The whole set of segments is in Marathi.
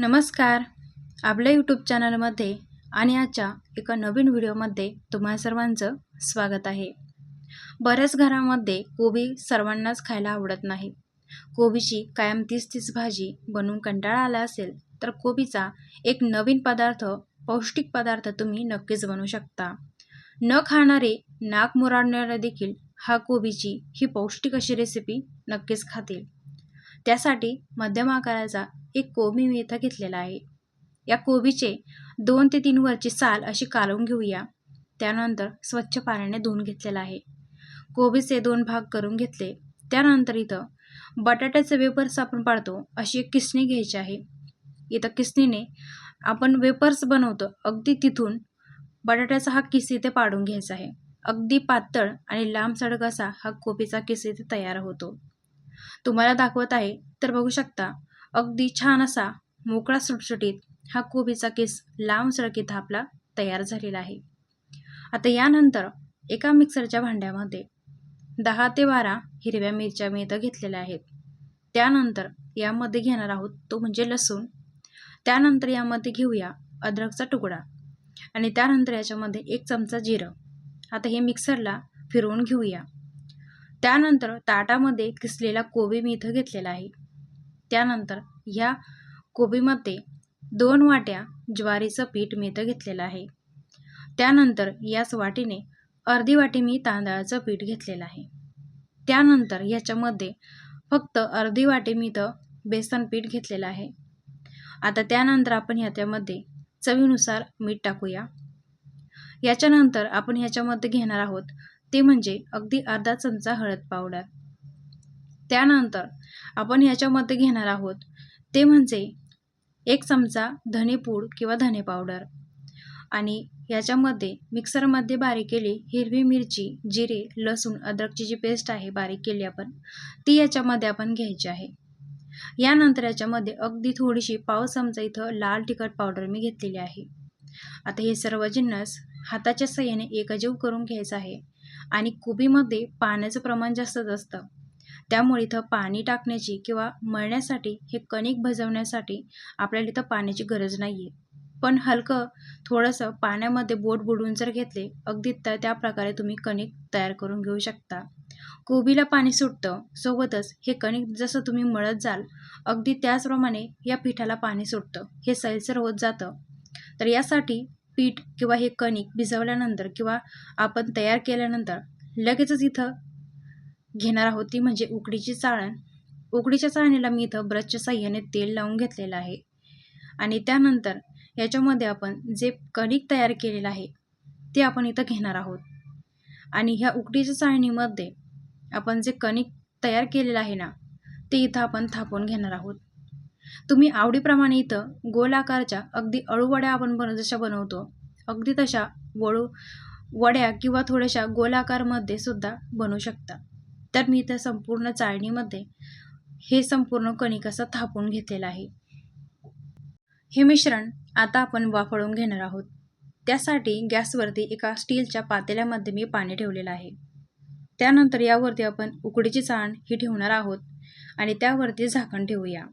नमस्कार. आपल्या यूट्यूब चॅनलमध्ये आणि आजच्या एका नवीन व्हिडिओमध्ये तुम्हा सर्वांचं स्वागत आहे. बऱ्याच घरामध्ये कोबी सर्वांनाच खायला आवडत नाही. कोबीची कायम तीस तीस भाजी बनवून कंटाळा आला असेल तर कोबीचा एक नवीन पदार्थ पौष्टिक पदार्थ तुम्ही नक्कीच बनवू शकता. न खाणारे नाक मुराडणारे देखील हा कोबीची ही पौष्टिक अशी रेसिपी नक्कीच खातील. त्यासाठी मध्यम आकाराचा एक कोबी मी इथं घेतलेला आहे. या कोबीचे दोन ते तीन वरची साल अशी कालवून घेऊया. त्यानंतर स्वच्छ पाण्याने धुवून घेतलेला आहे. कोबीचे दोन भाग करून घेतले. त्यानंतर इथं बटाट्याचे वेपर्स आपण पाडतो अशी एक किसणी घ्यायची आहे. इथं किसणीने आपण वेपर्स बनवतो अगदी तिथून बटाट्याचा हा किस इथे पाडून घ्यायचा आहे. अगदी पातळ आणि लांब सडक असा हा कोबीचा किस इथे तयार होतो. तुम्हाला दाखवत आहे तर बघू शकता. अगदी छान असा मोकळा सुटसुटीत हा कोबीचा केस लांब सरकीत आपला तयार झालेला आहे. आता यानंतर एका मिक्सरच्या भांड्यामध्ये दहा ते बारा हिरव्या मिरच्या मी इथं घेतलेल्या आहेत. त्यानंतर यामध्ये घेणार आहोत तो म्हणजे लसूण. त्यानंतर यामध्ये घेऊया अद्रकचा तुकडा आणि त्यानंतर याच्यामध्ये एक चमचा जिरं. आता हे मिक्सरला फिरवून घेऊया. त्यानंतर ताटामध्ये किसलेला कोबी मी इथं घेतलेला आहे. त्यानंतर ह्या कोबीमध्ये दोन वाट्या ज्वारीचं पीठ मी इथं घेतलेलं आहे. त्यानंतर याच वाटीने अर्धी वाटी मी तांदळाचं पीठ घेतलेलं आहे. त्यानंतर ह्याच्यामध्ये फक्त अर्धी वाटी मी इथं बेसन पीठ घेतलेलं आहे. आता त्यानंतर आपण ह्याच्यामध्ये चवीनुसार मीठ टाकूया. याच्यानंतर आपण ह्याच्यामध्ये घेणार आहोत ते म्हणजे अगदी अर्धा चमचा हळद पावडर. त्यानंतर आपण ह्याच्यामध्ये घेणार आहोत ते म्हणजे एक चमचा धनेपूड किंवा धने पावडर. आणि याच्यामध्ये मिक्सरमध्ये बारीक केली हिरवी मिरची जिरे लसूण अद्रकची जी पेस्ट आहे बारीक केली आपण ती याच्यामध्ये आपण घ्यायची आहे. यानंतर याच्यामध्ये अगदी थोडीशी पाव चमचा इथं लाल तिखट पावडर मी घेतलेली आहे. आता हे सर्व जिन्नस हाताच्या सहाय्याने एकजीव करून घ्यायचं आहे. आणि कोबीमध्ये पाण्याचं प्रमाण जास्तच असतं. त्यामुळे इथं पाणी टाकण्याची किंवा मळण्यासाठी हे कणिक भजवण्यासाठी आपल्याला इथं पाण्याची गरज नाही आहे पण हलकं थोडंसं पाण्यामध्ये बोट बुडवून जर घेतले अगदी त्या त्या प्रकारे तुम्ही कणिक तयार करून घेऊ शकता. कोबीला पाणी सुटतं. सोबतच हे कणिक जसं तुम्ही मळत जाल अगदी त्याचप्रमाणे या पिठाला पाणी सुटतं. हे सैलसर होत जातं. तर यासाठी पीठ किंवा हे कणिक भिजवल्यानंतर किंवा आपण तयार केल्यानंतर लगेचच इथं घेणार आहोत ती म्हणजे उकडीची चाळण. उकडीच्या चाळणीला मी इथं ब्रशच्या साह्याने तेल लावून घेतलेलं आहे. आणि त्यानंतर याच्यामध्ये आपण जे कणिक तयार केलेलं आहे ते आपण इथं घेणार आहोत. आणि ह्या उकडीच्या चाळणीमध्ये आपण जे कणिक तयार केलेलं आहे ना ते इथं आपण थापून घेणार आहोत. तुम्ही आवडीप्रमाणे इथं गोल आकारच्या अगदी अळूवड्या आपण बन जशा बनवतो अगदी तशा वळू वड्या किंवा थोड्याशा गोलाकारमध्ये सुद्धा बनवू शकता. तर मी इथं संपूर्ण चाळणीमध्ये हे संपूर्ण कणिक असं थापून घेतलेलं आहे. हे मिश्रण आता आपण वाफळून घेणार आहोत. त्यासाठी गॅसवरती एका स्टीलच्या पातेल्यामध्ये मी पाणी ठेवलेलं आहे. त्यानंतर यावरती आपण उकडीची चाण ही ठेवणार आहोत आणि त्यावरती झाकण ठेवूया.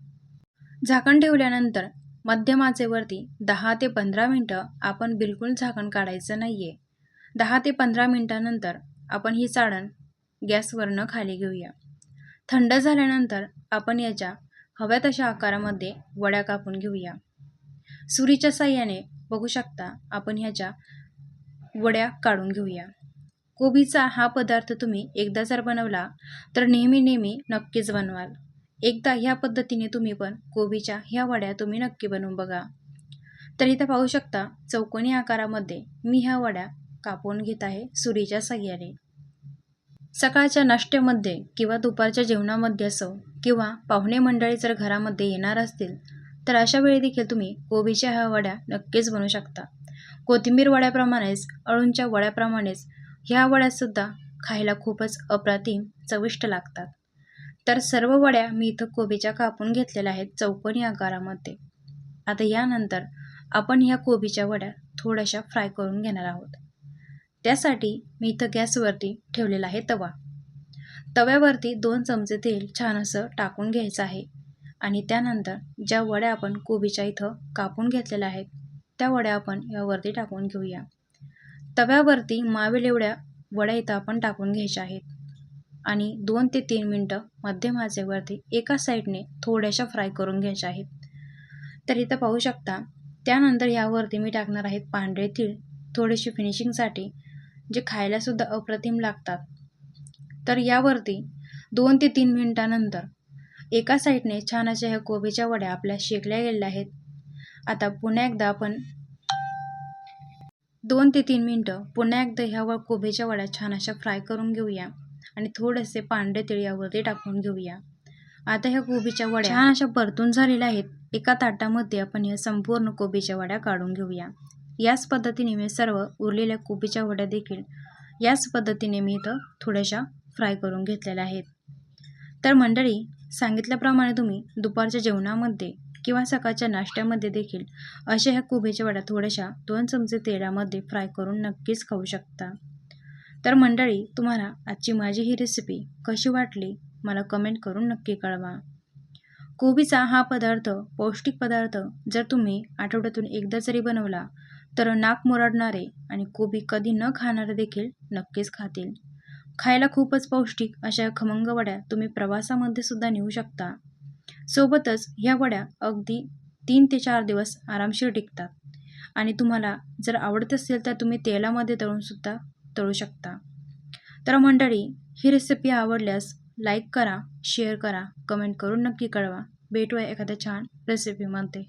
झाकण ठेवल्यानंतर मध्यम आचेवरती दहा ते पंधरा मिनटं आपण बिलकुल झाकण काढायचं नाही आहे दहा ते पंधरा मिनटानंतर आपण ही चाळण गॅसवरनं खाली घेऊया. थंड झाल्यानंतर आपण याच्या हव्या तशा आकारामध्ये वड्या कापून घेऊया. सुरीच्या साह्याने बघू शकता आपण ह्याच्या वड्या काढून घेऊया. कोबीचा हा पदार्थ तुम्ही एकदा जर बनवला तर नेहमी नेहमी नक्कीच बनवाल. एकदा ह्या पद्धतीने तुम्ही पण कोबीच्या ह्या वड्या तुम्ही नक्की बनवून बघा. तर इथं पाहू शकता चौकोनी आकारामध्ये मी ह्या वड्या कापून घेत आहे सुरीच्या साह्याने सकाळच्या नाश्त्यामध्ये किंवा दुपारच्या जेवणामध्ये असो किंवा पाहुणे मंडळी जर घरामध्ये येणार असतील तर अशा वेळी देखील तुम्ही कोबीच्या ह्या वड्या नक्कीच बनवू शकता. कोथिंबीर वड्याप्रमाणेच अळूंच्या वड्याप्रमाणेच ह्या वड्यासुद्धा खायला खूपच अप्रतिम चविष्ट लागतात. तर सर्व वड्या मी इथं कोबीच्या कापून घेतलेल्या आहेत चौकोनी आकारामध्ये. आता यानंतर आपण ह्या कोबीच्या वड्या थोड्याशा फ्राय करून घेणार आहोत. त्यासाठी मी इथं गॅसवरती ठेवलेला आहे तवा. तव्यावरती दोन चमचे तेल छान असं टाकून घ्यायचं आहे आणि त्यानंतर ज्या वड्या आपण कोबीच्या इथं कापून घेतलेल्या आहेत त्या वड्या आपण यावरती टाकून घेऊया. तव्यावरती मावेल एवढ्या वड्या इथं आपण टाकून घ्यायच्या आहेत. आणि दोन ते तीन मिनटं मध्यम आचेवरती एका साईडने थोड्याशा फ्राय करून घ्यायच्या आहेत. तर इथं पाहू शकता त्यानंतर यावरती मी टाकणार आहेत पांढरे तीळ. थोडेसे फिनिशिंगसाठी जे खायलासुद्धा अप्रतिम लागतात. तर यावरती दोन ते तीन मिनटानंतर एका साईडने छान अशा ह्या कोबीच्या वड्या आपल्या शेकल्या गेलेल्या आहेत. आता पुन्हा एकदा आपण दोन ते तीन मिनटं पुन्हा एकदा ह्यावर कोबीच्या वड्या छान अशा फ्राय करून घेऊया. आणि थोडेसे पांढरे तीळ यावरती टाकून घेऊया. आता ह्या कोबीच्या वड्या छान. अशा परतून झालेल्या आहेत. एका ताटामध्ये आपण ह्या संपूर्ण कोबीच्या वड्या काढून घेऊया. याच पद्धतीने मी सर्व उरलेल्या कोबीच्या वड्या देखील याच पद्धतीने मी इथं थोड्याशा फ्राय करून घेतलेल्या आहेत. तर मंडळी सांगितल्याप्रमाणे तुम्ही दुपारच्या जेवणामध्ये किंवा सकाळच्या नाश्त्यामध्ये देखील अशा ह्या कोबीच्या वड्या थोड्याशा दोन चमचे तेलामध्ये फ्राय करून नक्कीच खाऊ शकता. तर मंडळी तुम्हाला आजची माझी ही रेसिपी कशी वाटली मला कमेंट करून नक्की कळवा. कोबीचा हा पदार्थ पौष्टिक पदार्थ जर तुम्ही आठवड्यातून एकदा जरी बनवला तर नाक मुरडणारे आणि कोबी कधी न खाणारे देखील नक्कीच खातील. खायला खूपच पौष्टिक अशा खमंग वड्या तुम्ही प्रवासामध्ये सुद्धा नेऊ शकता. सोबतच ह्या वड्या अगदी तीन ते चार दिवस आरामशीर टिकतात. आणि तुम्हाला जर आवडत असेल तर तुम्ही तेलामध्ये तळूनसुद्धा तळू शकता. तर मंडळी ही रेसिपी आवडल्यास लाईक करा शेअर करा कमेंट करून नक्की कळवा. भेटूया एखाद्या छान रेसिपीमध्ये